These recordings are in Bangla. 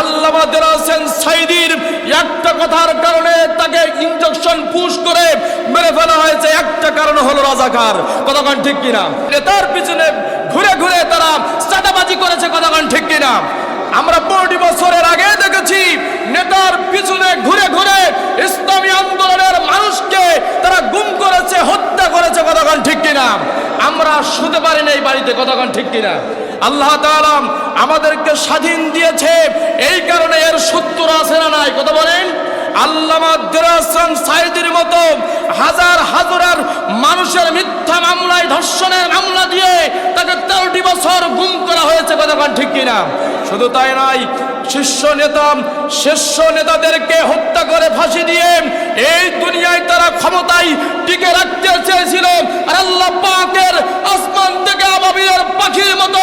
আল্লামা দেলা হোসেন সাইদির একটা কথার কারণে তাকে ইনজেকশন পুশ করে মেরে ফেলা হয়েছে। একটা কারণ হলো রাজাকার। কতক্ষণ ঠিক কিনা? তার পিছনে ঘুরে ঘুরে তারা করেছে কতক্ষণ ঠিক কিনা? আমরা বছরের আগে দেখেছি, নেতার পিছনে ঘুরে ঘুরে ইসলামী আন্দোলনের মানুষকে তারা গুম করেছে, হত্যা করেছে আমরা শুতে পারি না এই বাড়িতে কতক্ষণ ঠিক কিনা? আল্লাহ তাআলা আমাদেরকে স্বাধীন দিয়েছে, এই কারণে এর সত্তর আছে না নাই, কথা বলেন? শীর্ষ শীর্ষ নেতাদেরকে হত্যা করে ফাঁসি দিয়ে এই দুনিয়ায় তারা ক্ষমতায় টিকে রাখতে চেয়েছিল। আর আল্লাহ থেকে পাখির মতো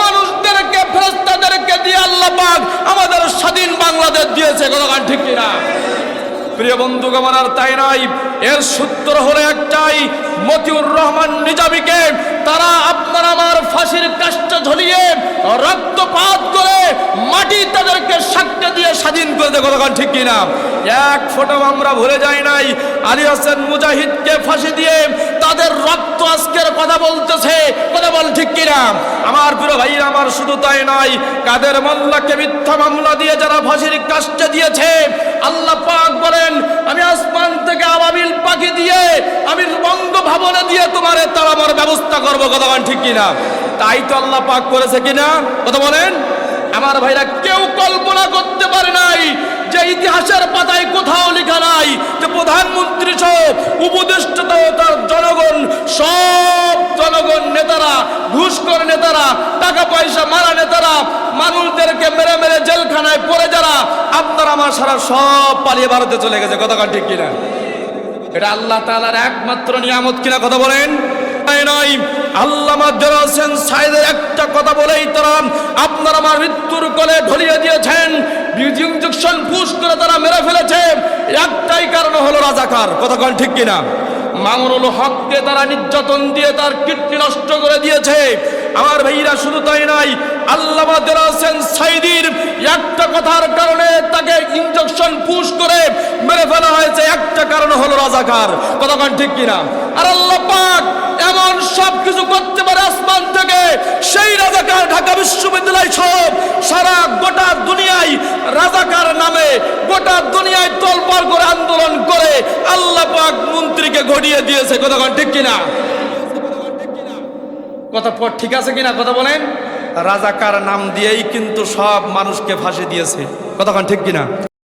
মানুষদেরকে ফেরেস্তাদেরকে দিয়ে আল্লাহ পাক আমাদের স্বাধীন বাংলাদেশ দিয়েছে কতক্ষণ ঠিক কিনা? প্রিয় বন্ধু আমার তাই নয়, এর সূত্র হলো একটাই, মতিউর রহমান নিজামীকে তারা আপনার আমার ফাঁসির কাষ্ট ঝরিয়ে রক্তপাত করে মাটি তাদেরকে সাক্ষ্য দিয়ে স্বাধীন করে দেয় কতক্ষণ ঠিক কিনা? এক ফটো আমরা ভুলে যাই নাই আলী হাসান মুজাহিদকে ফাঁসি দিয়ে তাদের রক্ত আজকের কথা বলতেছে। কথা বল ঠিক কিনা? আমার প্রিয় ভাই আমার শুধু তাই নয় কাদের মোল্লাকে মিথ্যা মামলা দিয়ে যারা ফাঁসির কাষ্টে দিয়েছে, আল্লাহ পাক বলেন, আমি আসমান থেকে আবাবিল পাখি দিয়ে, আমি বঙ্গ ভবনে দিয়ে তোমার তাড়ানোর ব্যবস্থা করব। কতক্ষণ ঠিক কিনা? তাই তো আল্লাহ পাক করেছে কিনা? কথা বলেন। আমার ভাইরা, কেউ কল্পনা করতে পারে নাই যে ইতিহাসের পাতায় কোথাও লেখা নাই যে প্রধানমন্ত্রী সহ উপদেষ্টা ও তার জনগণ সব জনগণ নেতারা ঘুষখোর নেতারা, টাকা পয়সা মারা নেতারা, মানুষদেরকে মেরে মেরে জেলখানায় পড়ে যারা, আপনার আমার সারা সব পালিয়ে ভারতে চলে গেছে। কতক্ষণ ঠিক কিনা? এটা আল্লাহ তাআলার একমাত্র নিয়ামত কিনা কথা বলেন? নয় একটা কথা বলেই তারা মৃত্যুর দিয়েছেন। করে তারা মেরে একটাই কারণ হলো রাজাকার। কতক্ষণ ঠিক কিনা? মামুনুল হককে তারা নির্যাতন দিয়ে তার কিডনি নষ্ট করে দিয়েছে। আমার ভাইরা, শুধু তাই নাই আল্লামা সাইদির একটা কথার কারণে তাকে পুশ করে মেরে ফেলা হয়েছে। একটা হলো রাজাকার। ঠিক কিনা? আর আল্লাহ এমন করতে সেই রাজাকার ঢাকা বিশ্ববিদ্যালয় সব সারা গোটা দুনিয়ায় রাজাকার নামে গোটা দুনিয়ায় আন্দোলন আল্লাহ পাক মন্ত্রীকে ঘটিয়ে দিয়েছে। কতক্ষণ ঠিক কিনা? কথা পর ঠিক আছে কিনা? কথা বলেন। রাজাকার নাম দিয়েই কিন্তু সব মানুষকে ফাঁসি দিয়েছে। কতক্ষণ ঠিক কিনা?